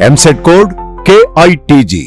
EAMCET code KITG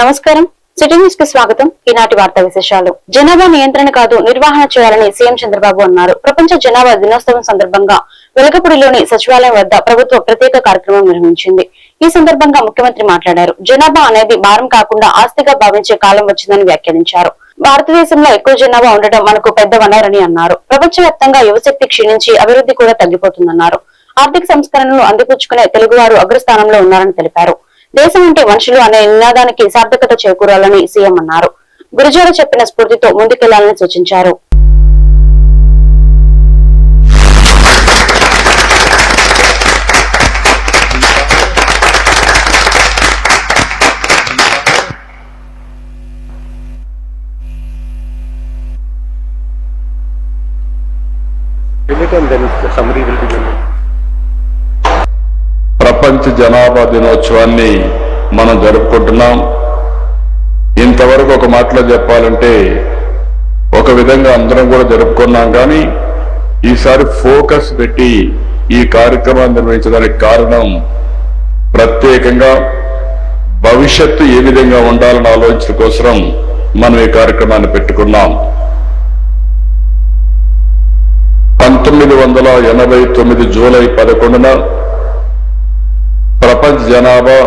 నమస్కారం. City న్యూస్కి స్వాగతం. ఈనాటి వార్తా విశేషాలు. జనాభా నియంత్రణ కాదు నిర్వహణ చేయాలని సీఎం చంద్రబాబు అన్నారు. ప్రపంచ జనాభా దినోత్సవం సందర్భంగా వెలగపూడిలోని సచివాలయం వద్ద ప్రభుత్వ ప్రత్యేక కార్యక్రమం నిర్వహించింది. ఈ సందర్భంగా ముఖ్యమంత్రి మాట్లాడారు. జనాభా అనేది భారం కాకుండా ఆస్తిగా భావించే కాలం వచ్చిందని వ్యాఖ్యానించారు. భారతదేశంలో ఎక్కువ జనాభా ఉండటం మనకు పెద్ద వనరని అన్నారు. ప్రపంచవ్యాప్తంగా యువశక్తి క్షీణించి అభివృద్ధి కూడా తగ్గిపోతుందన్నారు. ఆర్థిక సంస్కరణలు అందిపుచ్చుకునే తెలుగువారు అగ్రస్థానంలో ఉన్నారని తెలిపారు. దేశం అంటే మనుషులు అనే నినాదానికి సార్థకత చేకూరాలని సీఎం అన్నారు గురుజాడ చెప్పిన స్ఫూర్తితో ముందుకెళ్ళాలని సూచించారు Fill it and then summary will be given. ప్రపంచ జనాభా దినోత్సవాన్ని మనం జరుపుకుంటున్నాం. ఇంతవరకు ఒక మాటలో చెప్పాలంటే ఒక విధంగా అందరం కూడా జరుపుకున్నాం కానీ ఈసారి ఫోకస్ పెట్టి ఈ కార్యక్రమాన్ని నిర్వహించడానికి కారణం ప్రత్యేకంగా భవిష్యత్తు ఏ విధంగా ఉండాలని ఆలోచన కోసం మనం ఈ కార్యక్రమాన్ని పెట్టుకున్నాం. పంతొమ్మిది వందల ఎనభై తొమ్మిది జూలై పదకొండున ప్రపంచ జనాభా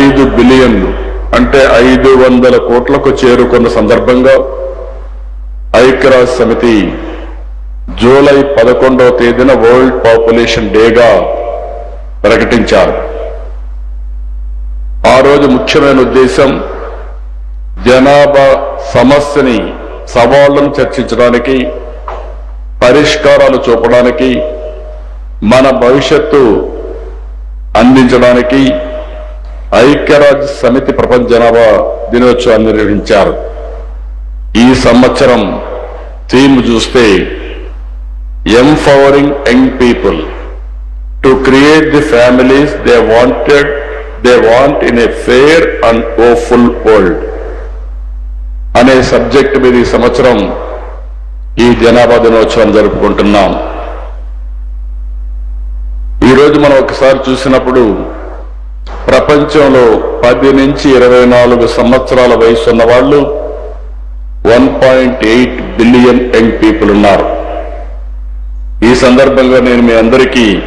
ఐదు బిలియన్లు అంటే ఐదు వందల కోట్లకు చేరుకున్న సందర్భంగా ఐక్యరాజ్య సమితి జూలై పదకొండవ తేదీన వరల్డ్ పాపులేషన్ డేగా ప్రకటించారు. ఆ రోజు ముఖ్యమైన ఉద్దేశం జనాభా సమస్యని సవాళ్ళను చర్చించడానికి పరిష్కారాలు చూపడానికి మన భవిష్యత్తు అందించడానికి ఐక్యరాజ్య సమితి ప్రపంచ జనాభా దినోత్సవాన్ని నిర్వహించారు. ఈ సంవత్సరం థీమ్ చూస్తే empowering young people to create the families they wanted they want in a fair and hopeful world అనే సబ్జెక్ట్ మీద ఈ సంవత్సరం ఈ జనాభా దినోత్సవం జరుపుకుంటున్నాం. ఈరోజు మనం ఒకసారి చూసినప్పుడు ప్రపంచంలో పది నుంచి ఇరవై నాలుగు సంవత్సరాల వయసు ఉన్న వాళ్ళు one point eight billion young people ఉన్నారు. ఈ సందర్భంగా నేను మీ అందరికీ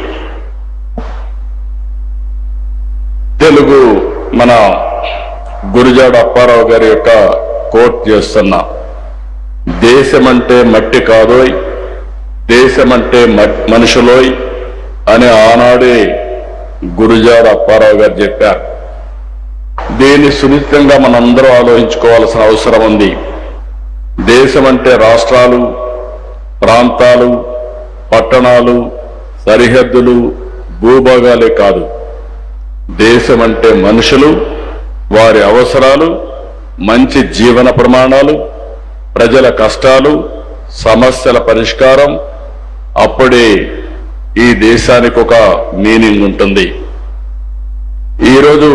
తెలుగు మన గురుజాడ అప్పారావు గారి యొక్క కోట్ చేస్తున్నా. దేశమంటే మట్టి కాదోయ్ దేశమంటే మ- మనుషులోయ్ అని ఆనాడే గురుజాడ అప్పారావు గారు చెప్పారు. దీన్ని సున్నితంగా మనందరూ ఆలోచించుకోవాల్సిన అవసరం ఉంది. దేశం అంటే రాష్ట్రాలు ప్రాంతాలు పట్టణాలు సరిహద్దులు భూభాగాలే కాదు. దేశం అంటే మనుషులు వారి అవసరాలు మంచి జీవన ప్రమాణాలు ప్రజల కష్టాలు సమస్యల పరిష్కారం అప్పుడే ఈ దేశానికి ఒక మీనింగ్ ఉంటుంది. ఈరోజు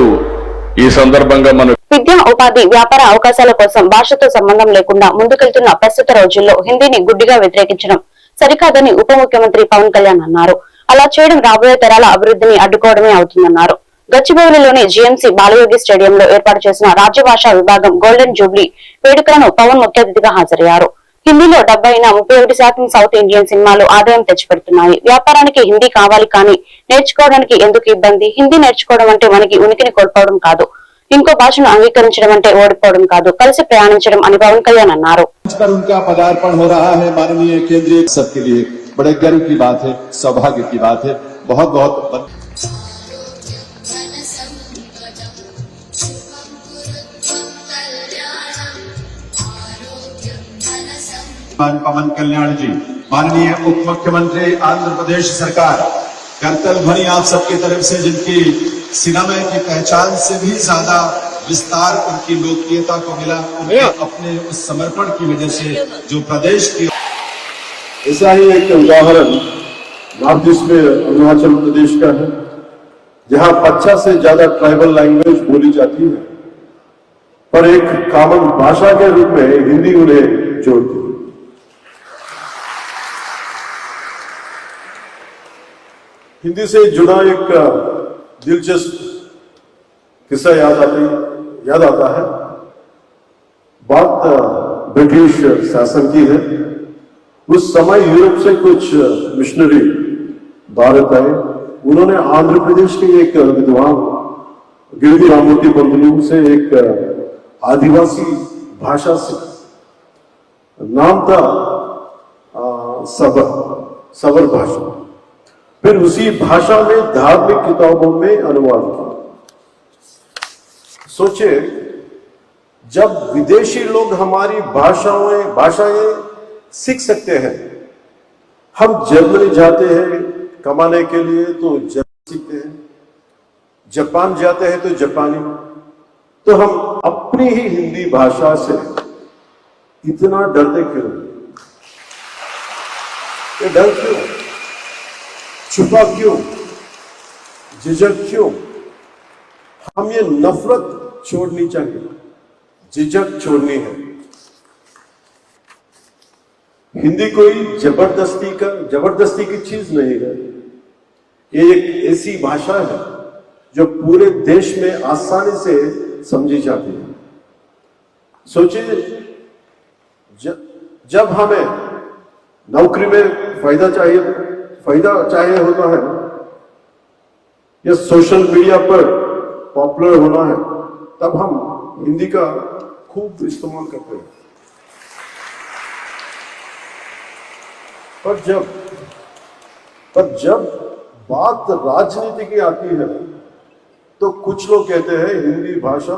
ఈ సందర్భంగా మనం విద్యా ఉపాధి వ్యాపార అవకాశాల కోసం భాషతో సంబంధం లేకుండా ముందుకెళ్తున్న ప్రస్తుత రోజుల్లో హిందీని గుడ్డిగా వ్యతిరేకించడం సరికాదని ఉప ముఖ్యమంత్రి పవన్ కళ్యాణ్ అన్నారు. అలా చేయడం రాబోయే తరాల అభివృద్ధిని అడ్డుకోవడమే అవుతుందన్నారు. గచ్చిబౌలిలోని జీఎంసీ బాలయోగి స్టేడియంలో ఏర్పాటు చేసిన రాజ్య విభాగం గోల్డెన్ జూబ్లీ వేడుకలను పవన్ ముఖ్య అతిథిగా హాజరయ్యారు. హిందీలో డెబ్బై అయిన ముప్పై ఒకటి శాతం సౌత్ ఇండియన్ సినిమాలు ఆదాయం తెచ్చిపెడుతున్నాయి వ్యాపారానికి హిందీ కావాలి కానీ నేర్చుకోవడానికి ఎందుకు ఇబ్బంది హిందీ నేర్చుకోవడం అంటే మనకి ఉనికిని కోల్పోవడం కాదు ఇంకో భాషను అంగీకరించడం అంటే ఓడిపోవడం కాదు కలిసి ప్రయాణించడం అని పవన్ కళ్యాణ్ అన్నారు मंच पर उनका पदार्पण हो रहा है माननीय केंद्रीय सबके लिए बड़े गर्व की बात है सौभाग्य की बात है बहुत बहुत मान पवन कल्याण जी माननीय उप मुख्यमंत्री आंध्र प्रदेश सरकार करतल ध्वनि आप सबकी तरफ़ से जिनकी सिनेमा की पहचान से भी ज़्यादा विस्तार उनकी लोकप्रियता को मिला उनके अपने उस समर्पण की वजह से जो प्रदेश की ऐसा ही एक उदाहरण नॉर्थ ईस्ट में अरुणाचल प्रदेश का है जहाँ पच्चा से ज़्यादा ट्राइबल लैंग्वेज बोली जाती है पर एक कॉमन भाषा के रूप में हिंदी उन्हें जोड़ती है। हिंदी से जुड़ा एक दिलचस्प किस्सा याद आती, याद आता है। बात ब्रिटिश शासन की है। उस समय यूरोप से कुछ मिशनरी भारत आए। उन्होंने आंध्र प्रदेश के एक विद्वान गिरदी रामूर्ति बंधु से एक आदिवासी भाषा से नाम था सबर सबर भाषा। फिर उसी भाषा में, धार्मिक किताबों में अनुवाद किया। सोचे जब विदेशी लोग हमारी भाषाएँ भाषाएँ सीख सकते हैं, हम जर्मनी जाते हैं कमाने के लिए तो जर्मन सीखते हैं, जापान जाते हैं तो जापानी तो हम अपनी ही हिंदी भाषा से इतना डरते क्यों? ये डर क्यों? छुपा क्यों? झिझक क्यों? हम ये नफरत छोड़नी चाहिए झिझक छोड़नी है। हिंदी कोई ज़बरदस्ती का, ज़बरदस्ती की चीज़ नहीं है। ये एक ऐसी भाषा है, जो पूरे देश में आसानी से समझी जाती है। सोचिए जब हमें नौकरी में फ़ायदा चाहिए फ़ायदा चाहिए होता है। या सोशल मीडिया पर पॉपुलर होना है, तब हम हिंदी का खूब इस्तेमाल करते हैं। पर जब पर जब बात राजनीति की आती है तो कुछ लोग कहते हैं हिंदी भाषा,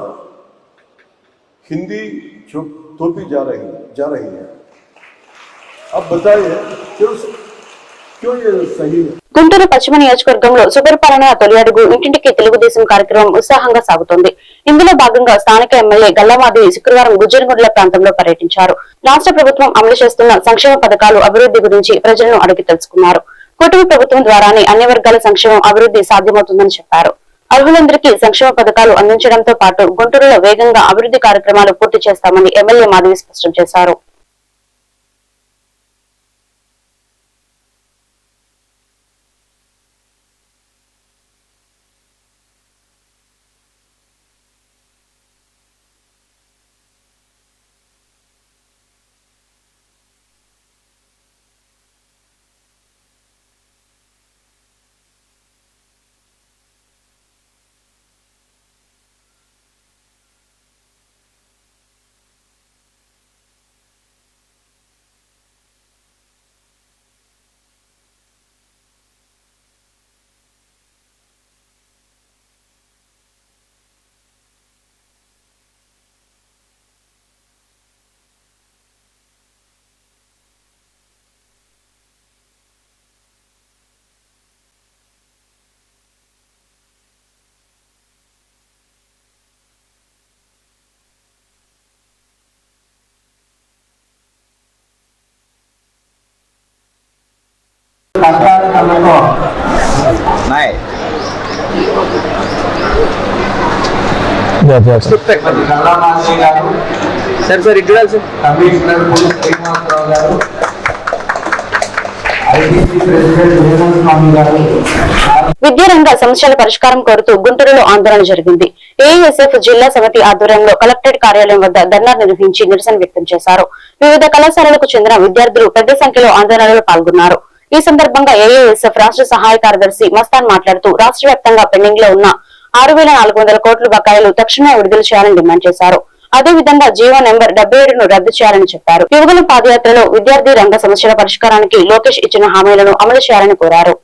हिंदी जो थोपी जा रही जा रही है। अब बताइए सही है గుంటూరు పశ్చిమ నియోజకవర్గంలో సుపరిపాలన తొలి అడుగు ఇంటింటికి తెలుగుదేశం కార్యక్రమం ఉత్సాహంగా సాగుతోంది. ఇందులో భాగంగా స్థానిక ఎమ్మెల్యే గల్లమాదేవి శుక్రవారం గుజ్జనగుడ్ల ప్రాంతంలో పర్యటించారు. రాష్ట్ర ప్రభుత్వం అమలు చేస్తున్న సంక్షేమ పథకాలు అభివృద్ధి గురించి ప్రజలను అడిగి తెలుసుకున్నారు. కుటుంబ ప్రభుత్వం ద్వారానే అన్ని వర్గాల సంక్షేమం అభివృద్ధి సాధ్యమవుతుందని చెప్పారు. అర్హులందరికీ సంక్షేమ పథకాలు అందించడంతో పాటు గుంటూరులో వేగంగా అభివృద్ధి కార్యక్రమాలు పూర్తి చేస్తామని ఎమ్మెల్యే మాధవి స్పష్టం చేశారు. సార్ సార్ కమిషనర్ శ్రీనివాసరావు గారు విద్యారంగ సమస్యల పరిష్కారం కోరుతూ గుంటూరులో ఆందోళన జరిగింది. ఏఎస్ఎఫ్ జిల్లా సమితి ఆధ్వర్యంలో కలెక్టరేట్ కార్యాలయం వద్ద ధర్నా నిర్వహించి నిరసన వ్యక్తం చేశారు. వివిధ కళాశాలలకు చెందిన విద్యార్థులు పెద్ద సంఖ్యలో ఆందోళనలో పాల్గొన్నారు. ఈ సందర్భంగా ఏఏఎస్ఎఫ్ రాష్ట్ర సహాయ కార్యదర్శి మస్తాన్ మాట్లాడుతూ రాష్ట్ర వ్యాప్తంగా పెండింగ్లో ఉన్న ఆరు వేల నాలుగు వందల కోట్ల బకాయిలు తక్షణమే విడుదల చేయాలని డిమాండ్ చేశారు. అదేవిధంగా జీవో నెంబర్ డెబ్బై ఏడును రద్దు చేయాలని చెప్పారు. యువకుల పాదయాత్రలో విద్యార్థి రంగ సమస్యల పరిష్కారానికి లోకేష్ ఇచ్చిన హామీలను అమలు చేయాలని కోరారు.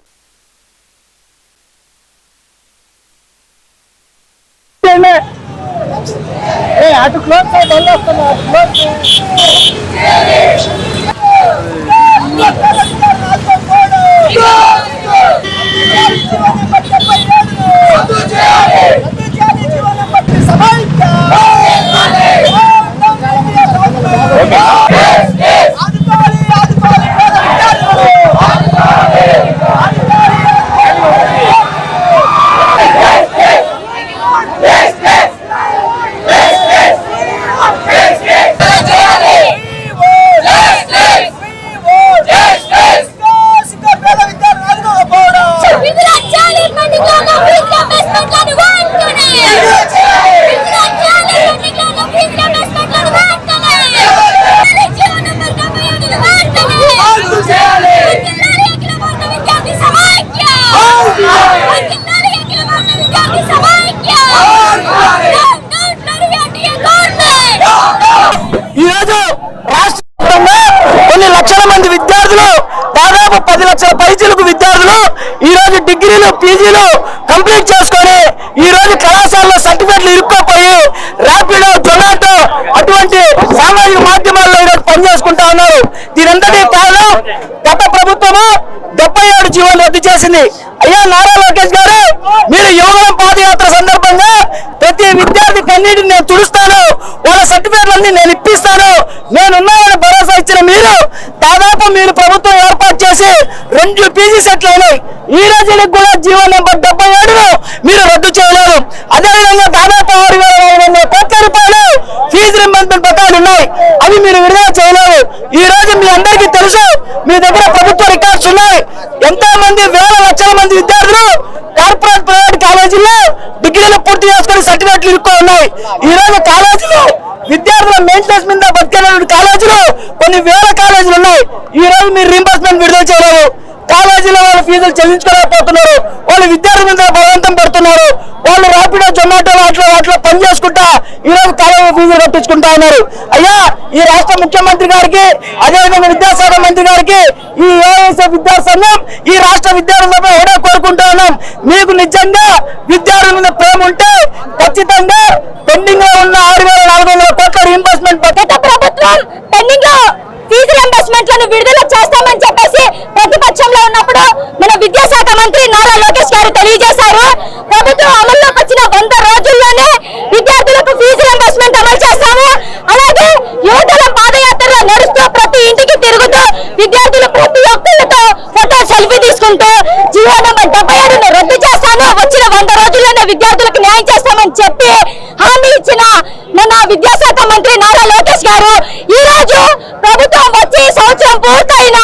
Let's go! పీజీలు కంప్లీట్ చేసుకొని ఈ రోజు కళాశాలలో సర్టిఫికెట్లు ఇరుక్కుపోయి ర్యాపిడో జొమాటో అటువంటి సామాజిక మాధ్యమాల్లో ఈరోజు పనిచేసుకుంటా ఉన్నారు. దీనంతటి కారణం గత ప్రభుత్వము డెబ్బై ఏడు జీవోలు రద్దు చేసింది అయ్యా నారా లోకేష్ గారు మీరు యువగలం పాదయాత్ర సందర్భంగా ప్రతి విద్యార్థి కన్నీటిని నేను తుడుస్తాను వాళ్ళ సర్టిఫికేట్లన్నీ నేను ఇప్పిస్తాను నేనున్నానని భరోసా ఇచ్చిన మీరు దాదాపు మీరు ప్రభుత్వం ఏర్పాటు చేసి ఇంట్లో పీజీ సెట్లు అయినాయి. ఈ రోజుకి కూడా జీవో నెంబర్ డెబ్బై ఏడును మీరు రద్దు చేయలేరు. అదేవిధంగా దాదాపు ఆరు వేల ఐదు వందల కోట్ల రూపాయలు ఫీజు రింబర్స్మెంట్ బకాయిలు ఉన్నాయి. అవి మీరు విడుదల చేయలేరు. ఈ రోజు మీ అందరికీ తెలుసు మీ దగ్గర ప్రభుత్వ రికార్డ్స్ ఉన్నాయి. ఎంతో మంది వేల లక్షల మంది విద్యార్థులు కార్పొరేట్ ప్రైవేట్ కాలేజీల్లో డిగ్రీలు పూర్తి చేసుకుని సర్టిఫికెట్లు ఇరుక్కో ఉన్నాయి. ఈ రోజు కాలేజీలు విద్యార్థుల మెయింటెనెన్స్ మీద బతికేటువంటి కాలేజీలు కొన్ని వేల కాలేజీలు ఉన్నాయి. ఈ రోజు మీరు రీంబర్స్మెంట్ విడుదల చేయలేరు. కాలేజీలో వాళ్ళ ఫీజులు చెల్లించుకోలేకపోతున్నారు. వాళ్ళు విద్యార్థుల మీద బలవంతం పెడుతున్నారు. వాళ్ళు ర్యాపిడో జొమాటో వాటిలో వాటిలో పని చేసుకుంటా ఈరోజు కాలేజీ ఫీజులు కట్టించుకుంటా ఉన్నారు. అయ్యా ఈ రాష్ట్ర ముఖ్యమంత్రి గారికి అదేవిధంగా విద్యాశాఖ మంత్రి గారికి ఈ ఏఐఎస్ఎఫ్ విద్యాసంఘం ఈ రాష్ట్ర విద్యార్థులపై ఎవరో కోరుకుంటా ఉన్నాం. మీకు నిజంగా విద్యార్థుల మీద ప్రేమ ఉంటే ఖచ్చితంగా పెండింగ్లో ఉన్న ఆరు వేల నాలుగు వందల కోట్ల రీఎంబర్స్మెంట్ పెండింగ్లో ఫీజు రియంబర్స్మెంట్లను విడుదల చేస్తామని చెప్పేసి ప్రతిపక్షంలో ఉన్నప్పుడు మన విద్యాశాఖ మంత్రి నారా లోకేష్ గారు తెలియజేశారు. ప్రభుత్వం అమల్లోకి వచ్చిన వంద రోజుల్లోనే విద్యార్థులకు ఫీజు రియంబర్స్మెంట్ అమలు చేస్తాము. అలాగే యువతల పాదయాత్రలో నడుస్తూ ప్రతి ఇంటికి తిరుగుతూ విద్యార్థులు ప్రతి ఒక్కరితో ఫోటో సెల్ఫీ తీసుకుంటూ జీవో నెంబర్ డెబ్బై ఏడును రద్దు చేస్తాను వచ్చిన వంద రోజుల్లోనే విద్యార్థులకు న్యాయం చేస్తామని చెప్పి హామీ ఇచ్చిన మన విద్యాశాఖ మంత్రి నారా లోకేష్ గారు ఈ రోజు ప్రభుత్వం వచ్చి సంవత్సరం పూర్తయిన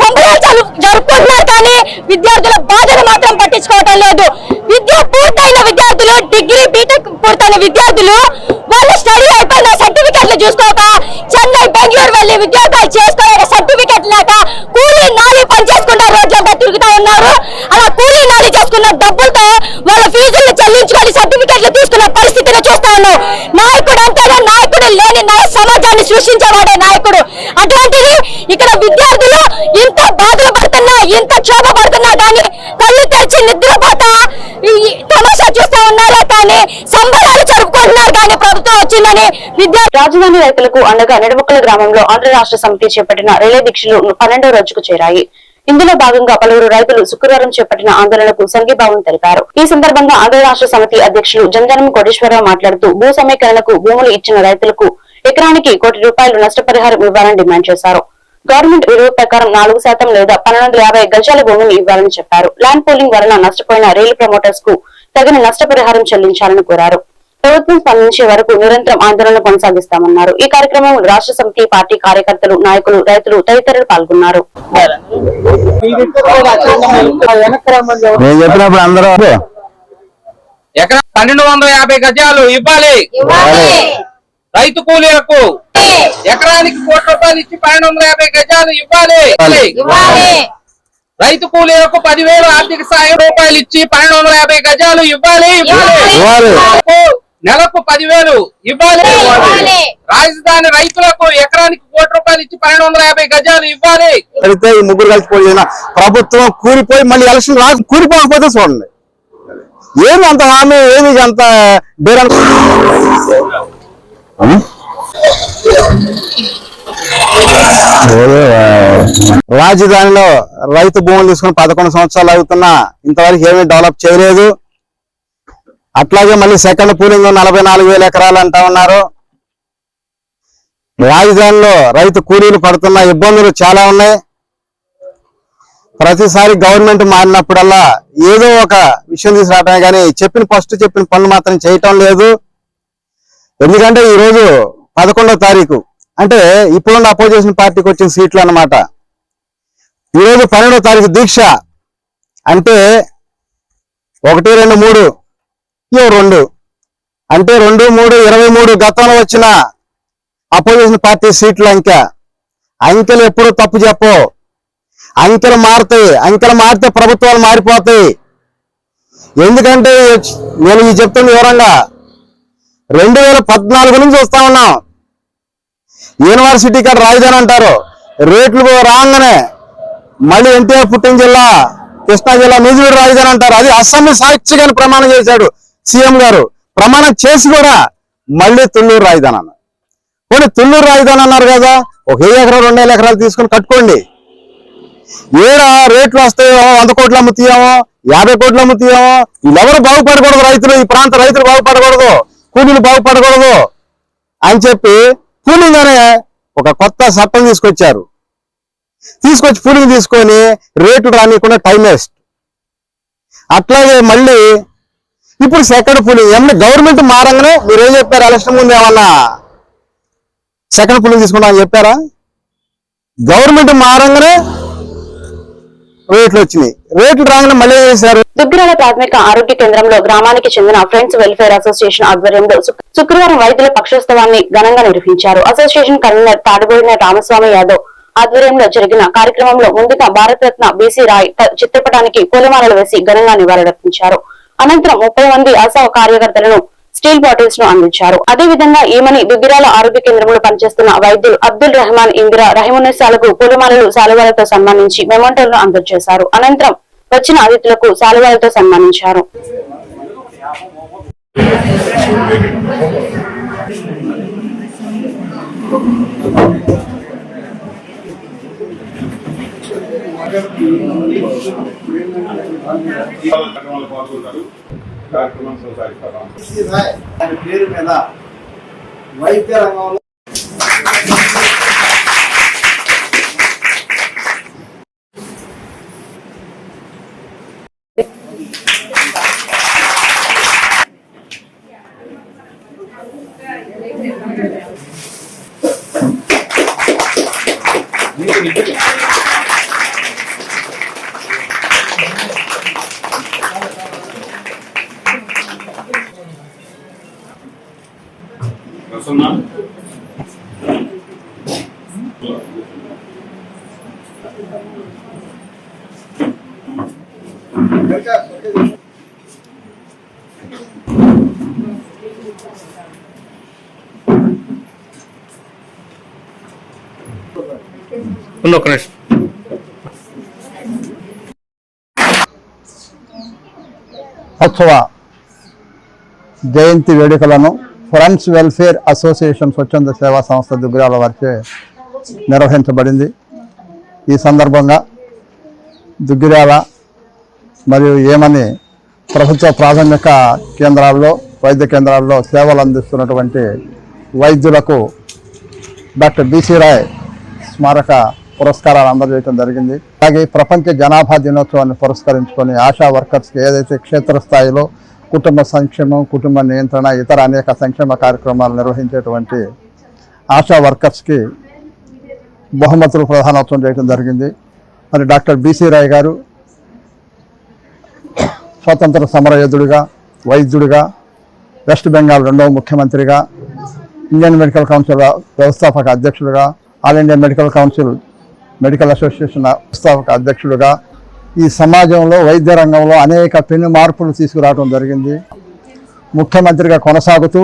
సంబరాలు జరు- జరుపుకుంటున్నారు కానీ విద్యార్థుల బాధలు మాత్రం పట్టించుకోవటం లేదు. విద్య పూర్తయిన విద్యార్థులు డిగ్రీ బీటెక్ పూర్తయిన విద్యార్థులు వాళ్ళు స్టడీ అయిపోయిన సర్టిఫికెట్లు చూసుకోక చెన్నై బెంగళూరు వెళ్ళి ఉద్యోగాలు చేసుకోలేక సర్టిఫికెట్ లేక కూలీ నాలి పని చేసుకుంటా రోడ్లంతా తిరుగుతూ ఉన్నారు. అలా కూలీ నాలి చేసుకున్న డబ్బులతో వాళ్ళ ఫీజులు చెల్లించుకొని సర్టిఫికెట్లు తీసుకున్న పరిస్థితిని చూస్తాను నాయకుడు అంతేగా నాయకుడు లేని నాయ సమాజాన్ని సృష్టించేవాడే నాయకుడు అటువంటిది ఇక్కడ విద్యార్థులు ఇంత బాధలు పడుతున్నా ఇంత క్షోభ పడుతున్నా కానీ కళ్ళు తెరిచి నిద్రపోతా ఈ తమాషా చూస్తా ఉన్నారా కానీ సంబరాలు జరుపుకుంటున్నారు కానీ ప్రభుత్వం వచ్చిందని విద్యార్థులు రాజధాని రైతులకు అండగా నిడమక్కల గ్రామంలో ఆంధ్ర రాష్ట్ర సమితి చేపట్టిన రిలే దీక్షలు పన్నెండో రోజుకు చేరాయి. ఇందులో భాగంగా పలువురు రైతులు శుక్రవారం చేపట్టిన ఆందోళనకు సంఘీభావం తెలిపారు. ఈ సందర్భంగా ఆంధ్ర రాష్ట్ర సమితి అధ్యక్షులు జంజనం కోటేశ్వరరావు మాట్లాడుతూ భూ సమీకరణకు భూములు ఇచ్చిన రైతులకు ఎకరానికి కోటి రూపాయలు నష్టపరిహారం ఇవ్వాలని డిమాండ్ చేశారు. గవర్నమెంట్ విలువ ప్రకారం నాలుగు శాతం లేదా పన్నెండు యాభై గజాల భూమిని ఇవ్వాలని చెప్పారు. ల్యాండ్ పూలింగ్ వలన నష్టపోయిన రైలు ప్రమోటర్స్కు తగిన నష్టపరిహారం చెల్లించాలని కోరారు. ప్రభుత్వం స్పందించే వరకు నిరంతరం ఆందోళన కొనసాగిస్తామన్నారు. ఈ కార్యక్రమంలో రాష్ట్ర సమితి పార్టీ కార్యకర్తలు నాయకులు రైతులు తదితరులు పాల్గొన్నారు. నేను చెప్పినప్పుడు అందరూ ఎకరా పన్నెండు వందల యాభై గజాలు ఇవ్వాలి. రైతు కూలీలకు ఎకరానికి కోటి రూపాయలు ఇచ్చి పన్నెండు వందల యాభై గజాలు ఇవ్వాలి. రైతు కూలీలకు పదివేలు ఆర్థిక సాయం రూపాయలు ఇచ్చి పన్నెండు వందల యాభై గజాలు ఇవ్వాలి. ఇవ్వాలి. నెలకు- పదివేలు ఇవ్వాలి. రాజధాని రైతులకు ఎకరానికి కోటి రూపాయలు ఇచ్చి పన్నెండు వందల యాభై గజాలు ఇవ్వాలి. పెడితే ఈ ముగ్గురు కలిసి పోటీ చేసిన ప్రభుత్వం కూలిపోయి మళ్ళీ ఎలక్షన్ రాక కూలిపోకపోతే చూడండి. ఏమి అంత హామీ ఏమి అంత బేరం? రాజధానిలో రైతు భూములు తీసుకుని పదకొండు సంవత్సరాలు అవుతున్నా ఇంతవరకు ఏమీ డెవలప్ చేయలేదు. అట్లాగే మళ్ళీ సెకండ్ పూలింగ్ నలభై నాలుగు వేల ఎకరాలు అంటా ఉన్నారు. రాజధానిలో రైతు కూలీలు పడుతున్న ఇబ్బందులు చాలా ఉన్నాయి. ప్రతిసారి గవర్నమెంట్ మారినప్పుడల్లా ఏదో ఒక విషయం తీసుకురావటమే కానీ చెప్పిన ఫస్ట్ చెప్పిన పనులు మాత్రం చేయటం లేదు. ఎందుకంటే ఈ రోజు పదకొండో తారీఖు. అంటే ఇప్పుడున్న అపోజిషన్ పార్టీకి వచ్చిన సీట్లు అన్నమాట. ఈ రోజు పన్నెండో తారీఖు దీక్ష. అంటే ఒకటి రెండు మూడు ఇవో రెండు. అంటే రెండు మూడు ఇరవై మూడు గతంలో వచ్చిన అపోజిషన్ పార్టీ సీట్ల అంకె. అంకెలు ఎప్పుడు తప్పు చెప్పవు అంకెలు మారుతాయి. అంకెలు మారితే ప్రభుత్వాలు మారిపోతాయి. ఎందుకంటే నేను ఇది చెప్తున్న వివరంగా రెండు వేల పద్నాలుగు నుంచి వస్తా ఉన్నాం. యూనివర్సిటీ కాడ రాజధాని అంటారు. రేట్లు రాగానే మళ్ళీ ఎన్టీఆర్ పుట్టిన జిల్లా కృష్ణా జిల్లా నూజివీడు రాజధాని అంటారు. అది అసెంబ్లీ సాక్షిగా ప్రమాణం చేశాడు. సీఎం గారు ప్రమాణం చేసి కూడా మళ్ళీ తుళ్ళూరు రాజధాని అన్నారు. పోనీ తుళ్ళూరు రాజధాని అన్నారు కదా ఒక ఏ ఎకరాలు రెండు వేల ఎకరాలు తీసుకొని కట్టుకోండి. ఏడ రేట్లు వస్తాయో వంద కోట్లు అమ్ముతాయేమో యాభై కోట్లు అమ్ముతాయేమో వీళ్ళెవరు బాగుపడకూడదు రైతులు ఈ ప్రాంత రైతులు బాగుపడకూడదు కూలీలు బాగుపడకూడదు అని చెప్పి కూలింగ్ అనే ఒక కొత్త చట్టం తీసుకొచ్చారు. తీసుకొచ్చి కూలింగ్ తీసుకొని రేటు రానికుండా టైం వేస్ట్. అట్లాగే మళ్ళీ ఇప్పుడు సెకండ్ పులింగ్ ఏమన్నా గవర్నమెంట్ మారంగానే మీరు ఏం చెప్పారు? ఎలక్షన్ ముందు ఏమన్నా సెకండ్ పులింగ్ తీసుకుంటామని చెప్పారా? గవర్నమెంట్ మారంగానే రేట్లు వచ్చినాయి. రేట్లు రాగానే మళ్ళీ చేశారు? దుగ్గిరాల ప్రాథమిక ఆరోగ్య కేంద్రంలో గ్రామానికి చెందిన ఫ్రెండ్స్ వెల్ఫేర్ అసోసియేషన్ ఆధ్వర్యంలో శుక్రవారం వైద్యుల పక్షోత్సవాన్ని ఘనంగా నిర్వహించారు. అసోసియేషన్ కన్వీనర్ తాడుబోయిన రామస్వామి యాదవ్ ఆధ్వర్యంలో జరిగిన కార్యక్రమంలో ముందుగా భారతరత్న బీసీ రాయ్ చిత్రపటానికి పూలమాలలు వేసి ఘనంగా నివాళులర్పించారు. అనంతరం ముప్పై మంది ఆశా కార్యకర్తలను స్టీల్ బాటిల్స్ను అందించారు. అదే విధంగా ఈమని దుగ్గిరాల ఆరోగ్య కేంద్రంలో పనిచేస్తున్న వైద్యులు అబ్దుల్ రెహమాన్ ఇందిరా రహిమునిసాలకు పూలమాలలు శాలువాలతో సన్మానించి మెమోంటోలను అందజేశారు. అనంతరం వచ్చిన అతిథులకు శాలువాలతో సన్మానించారు. కార్యక్రమం కొనసాగిస్తాం ఆయన పేరు మీద వైద్య రంగంలో ఉండు ఒక నిమిషం. ఉత్సవ జయంతి వేడుకలను ఫ్రెండ్స్ వెల్ఫేర్ అసోసియేషన్ స్వచ్ఛంద సేవా సంస్థ దుగ్గిరాల వారిచే నిర్వహించబడింది. ఈ సందర్భంగా దుగ్గిరాల మరియు ఏమని ప్రభుత్వ ప్రాథమిక కేంద్రాల్లో వైద్య కేంద్రాల్లో సేవలు అందిస్తున్నటువంటి వైద్యులకు డాక్టర్ బీసీ రాయ్ స్మారక పురస్కారాలు అందజేయడం జరిగింది. అలాగే ప్రపంచ జనాభా దినోత్సవాన్ని పురస్కరించుకొని ఆశా వర్కర్స్కి ఏదైతే క్షేత్రస్థాయిలో కుటుంబ సంక్షేమం కుటుంబ నియంత్రణ ఇతర అనేక సంక్షేమ కార్యక్రమాలు నిర్వహించేటువంటి ఆశా వర్కర్స్కి బహుమతులు ప్రధానోత్సవం చేయడం జరిగింది. మరి డాక్టర్ బీసీ రాయ్ గారు స్వతంత్ర సమరయోధుడిగా వైద్యుడిగా వెస్ట్ బెంగాల్ రెండవ ముఖ్యమంత్రిగా ఇండియన్ మెడికల్ కౌన్సిల్ వ్యవస్థాపక అధ్యక్షుడిగా all India medical council medical association వ్యవస్థాపక అధ్యక్షుడిగా ఈ సమాజంలో వైద్య రంగంలో అనేక పెను మార్పులు తీసుకురావడం జరిగింది. ముఖ్యమంత్రిగా కొనసాగుతూ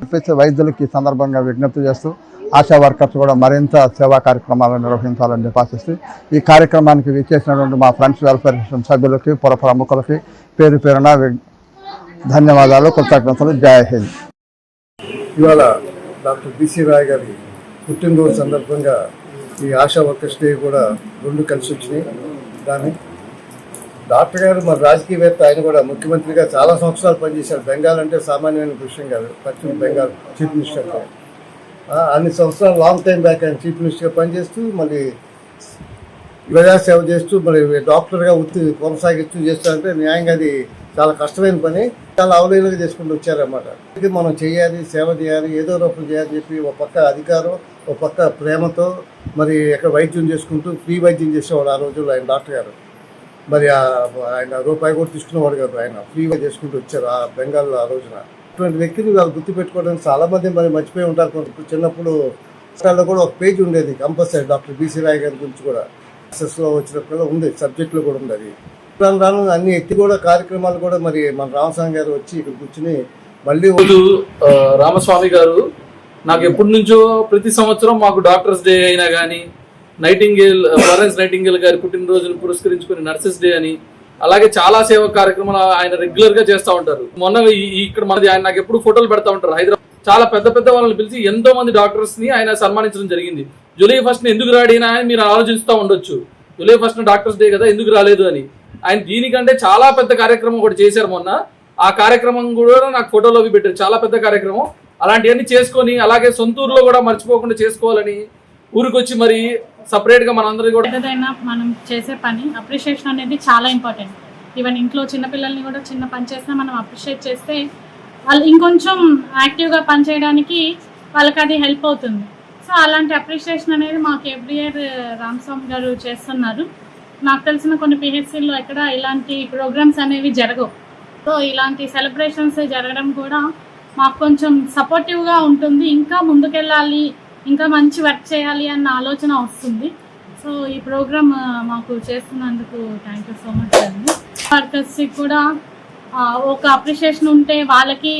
చెప్పేసి వైద్యులకి ఈ సందర్భంగా విజ్ఞప్తి చేస్తూ ఆశా వర్కర్స్ కూడా మరింత సేవా కార్యక్రమాలు నిర్వహించాలని చెప్పి ఆశిస్తూ ఈ కార్యక్రమానికి విచ్చేసినటువంటి మా ఫ్రెండ్స్ వెల్ఫేర్ సభ్యులకి పుర ప్రముఖులకి పేరు పేరున ధన్యవాదాలు కృతజ్ఞతలు. జై హింద్. ఇవాళ డాక్టర్ బీసీ రాయ్ గారి పుట్టినరోజు సందర్భంగా ఈ ఆశా వర్కర్స్ డే కూడా రెండు కలిసి వచ్చినాయి. దాన్ని డాక్టర్ గారు మన రాజకీయవేత్త ఆయన కూడా ముఖ్యమంత్రిగా చాలా సంవత్సరాలు పనిచేశారు. బెంగాల్ అంటే సామాన్యమైన విషయం కాదు. పశ్చిమ బెంగాల్ చీఫ్ మినిస్టర్ అన్ని సంవత్సరాలు లాంగ్ టైం బ్యాక్ ఆయన చీఫ్ మినిస్టర్గా పనిచేస్తూ మళ్ళీ ప్రజాసేవ చేస్తూ మరి డాక్టర్గా వృత్తి కొనసాగిస్తూ చేస్తారంటే న్యాయంగా అది చాలా కష్టమైన పని. చాలా అవలీలుగా చేసుకుంటూ వచ్చారన్నమాట. ఇది మనం చేయాలి సేవ చేయాలి ఏదో రూపం చేయాలని చెప్పి ఒక పక్క అధికారం ఒక పక్క ప్రేమతో మరి ఎక్కడ వైద్యం చేసుకుంటూ ఫ్రీ వైద్యం చేసేవాడు ఆ రోజుల్లో ఆయన డాక్టర్ గారు. మరి ఆయన రూపాయి కూడా తీసుకునేవాడు కాదు ఆయన. ఫ్రీగా చేసుకుంటూ వచ్చారు ఆ బెంగాల్లో ఆ రోజున. అటువంటి వ్యక్తిని వాళ్ళు గుర్తుపెట్టుకోవడానికి చాలా మంది మరి మర్చిపోయి ఉంటారు. కొంత చిన్నప్పుడు పుస్తకాల్లో కూడా ఒక పేజ్ ఉండేది కంపల్సరీ డాక్టర్ బీసీ రాయ్ గారి గురించి కూడా. ఎస్ఎస్లో వచ్చినప్పుడు ఉంది సబ్జెక్టులో కూడా ఉంది అది రాను రాను అన్ని ఎత్తి కూడా కార్యక్రమాలు కూడా మరి మన రామస్వామి గారు వచ్చి ఇక్కడ కూర్చుని మళ్ళీ రోజు రామస్వామి గారు నాకు ఎప్పటి నుంచో ప్రతి సంవత్సరం మాకు డాక్టర్స్ డే అయినా కానీ నైటింగేల్ ఫ్లోరెన్స్ నైటింగేల్ గారి పుట్టినరోజును పురస్కరించుకుని నర్సెస్ డే అని అలాగే చాలా సేవా కార్యక్రమాలు ఆయన రెగ్యులర్గా చేస్తూ ఉంటారు. మొన్న ఈ- ఇక్కడ మనది ఆయన నాకు ఎప్పుడు ఫోటోలు పెడతా ఉంటారు. హైదరాబాద్ చాలా పెద్ద పెద్ద వాళ్ళని పిలిచి ఎంతో మంది డాక్టర్స్ని ఆయన సన్మానించడం జరిగింది. జూలై ఫస్ట్ ఎందుకు రాడినా అని మీరు ఆలోచిస్తూ ఉండొచ్చు. జూలై ఫస్ట్ డాక్టర్స్ డే కదా ఎందుకు రాలేదు అని. ఆయన దీనికంటే చాలా పెద్ద కార్యక్రమం ఒకటి చేశారు మొన్న. ఆ కార్యక్రమం కూడా నాకు ఫోటోలో పెట్టారు. చాలా పెద్ద కార్యక్రమం. అలాంటివన్నీ చేసుకొని అలాగే సొంతూరులో కూడా మర్చిపోకుండా చేసుకోవాలని ఊరికొచ్చి మరి సపరేట్గా మనందరికీ కూడా ఏదైనా మనం చేసే పని అప్రిషియేషన్ అనేది చాలా ఇంపార్టెంట్. ఈవెన్ ఇంట్లో చిన్నపిల్లల్ని కూడా చిన్న పని చేసినా మనం అప్రిషియేట్ చేస్తే వాళ్ళు ఇంకొంచెం యాక్టివ్గా పని చేయడానికి వాళ్ళకి అది హెల్ప్ అవుతుంది. సో అలాంటి అప్రిషియేషన్ అనేది మాకు ఎవ్రీ ఇయర్ రామస్వామి గారు చేస్తున్నారు. నాకు తెలిసిన కొన్ని పిహెచ్సిల్లో ఎక్కడ ఇలాంటి ప్రోగ్రామ్స్ అనేవి జరగవు. సో ఇలాంటి సెలబ్రేషన్స్ జరగడం కూడా మాకు కొంచెం సపోర్టివ్గా ఉంటుంది. ఇంకా ముందుకెళ్ళాలి ఇంకా మంచి వర్క్ చేయాలి అన్న ఆలోచన వస్తుంది. సో ఈ ప్రోగ్రామ్ మాకు చేస్తున్నందుకు థ్యాంక్ యూ సో మచ్ అండి. వర్కర్స్కి కూడా ఒక అప్రిషియేషన్ ఉంటే వాళ్ళకి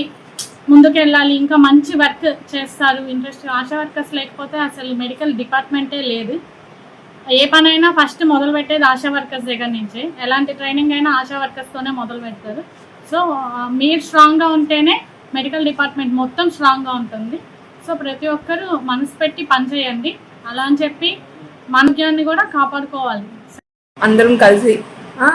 ముందుకెళ్ళాలి ఇంకా మంచి వర్క్ చేస్తారు. ఇంట్రెస్ట్ ఆశా వర్కర్స్ లేకపోతే అసలు మెడికల్ డిపార్ట్మెంటే లేదు. ఏ పనైనా ఫస్ట్ మొదలు పెట్టేది ఆశా వర్కర్స్ దగ్గర నుంచే. ఎలాంటి ట్రైనింగ్ అయినా ఆశా వర్కర్స్తోనే మొదలు పెడతారు. సో మీరు స్ట్రాంగ్గా ఉంటేనే మెడికల్ డిపార్ట్మెంట్ మొత్తం స్ట్రాంగ్గా ఉంటుంది. సో ప్రతి ఒక్కరూ మనసు పెట్టి పనిచేయండి అలా అని చెప్పి మనకి కూడా కాపాడుకోవాలి. అందరం కలిసి ఆ,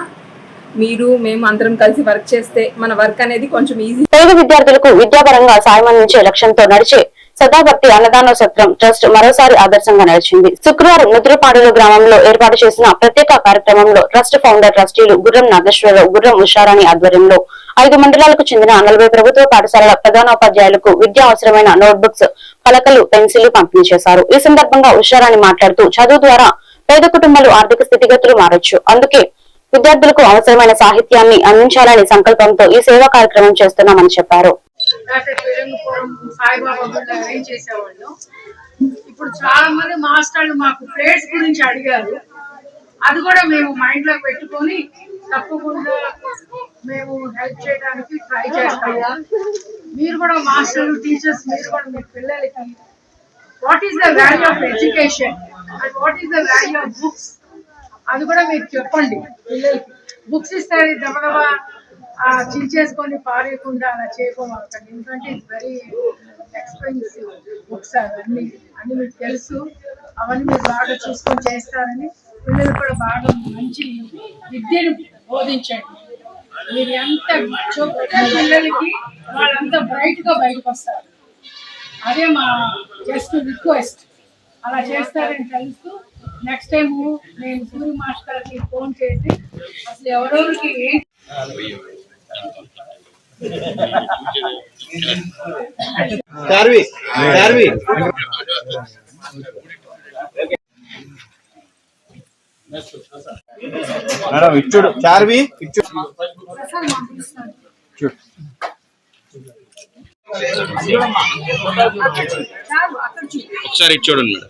మీరు మేము అందరం కలిసి వర్క్ చేస్తే మన వర్క్ అనేది కొంచెం ఈజీ పేద విద్యార్థులకు విద్యాపరంగా సాయం అందించే లక్ష్యంతో నడిచే సదాభక్తి అన్నదాన సత్రం ట్రస్ట్ మరోసారి ఆదర్శంగా నడిచింది. శుక్రవారం ముద్రపాడులు గ్రామంలో ఏర్పాటు చేసిన ప్రత్యేక కార్యక్రమంలో ట్రస్ట్ ఫౌండర్ ట్రస్టీలు గుర్రం నాగేశ్వరరావు గుర్రం ఉషారాణి ఆధ్వర్యంలో ఐదు మండలాలకు చెందిన నలభై ప్రభుత్వ పాఠశాలల ప్రధానోపాధ్యాయులకు విద్య అవసరమైన నోట్బుక్స్ పలకలు పెన్సిల్ పంపిణీ చేశారు. ఈ సందర్భంగా ఉషారాణి మాట్లాడుతూ చదువు ద్వారా పేద కుటుంబాలు ఆర్థిక స్థితిగతులు మారొచ్చు. అందుకే విద్యార్థులకు అవసరమైన సాహిత్యాన్ని అందించాలనే సంకల్పంతో ఈ సేవా కార్యక్రమం చేస్తున్నామని చెప్పారు. ఫిరంగపురం సాయిబాబా గుడి అరేంజ్ చేసేవాళ్ళు. ఇప్పుడు చాలా మంది మాస్టర్లు మాకు ప్లేట్స్ గురించి అడిగారు. అది కూడా మేము మైండ్లో పెట్టుకొని తప్పకుండా మేము హెల్ప్ చేయడానికి ట్రై చేస్తాము. మీరు కూడా మాస్టర్లు టీచర్స్ మీరు కూడా మీ పిల్లలకి what is the value of education and what is the value of books అది కూడా మీరు చెప్పండి. పిల్లలకి బుక్స్ ఇస్తారు దబదబా చించేసుకొని పారేయకుండా అలా చేయకోమాకండి ఎందుకంటే ఇట్స్ వెరీ ఎక్స్పెన్సివ్ బుక్స్ అవన్నీ. అన్ని మీకు తెలుసు. అవన్నీ మీరు బాగా చూసుకొని చేస్తారని పిల్లలు కూడా బాగా మంచి విద్యను బోధించండి. మీరు ఎంత పిల్లలకి వాళ్ళంతా బ్రైట్గా బయటకు వస్తారు. అదే మా జస్ట్ రిక్వెస్ట్. అలా చేస్తారని తెలుస్తూ నెక్స్ట్ టైం నేను సూర్య మాస్టర్కి ఫోన్ చేసి అసలు ఎవరెవరికి ఏం చార్వి చార్వి మేడం ఇచ్చుడు చార్వి ఇచ్చుడు చూడు. ఒకసారి చూడండి మేడం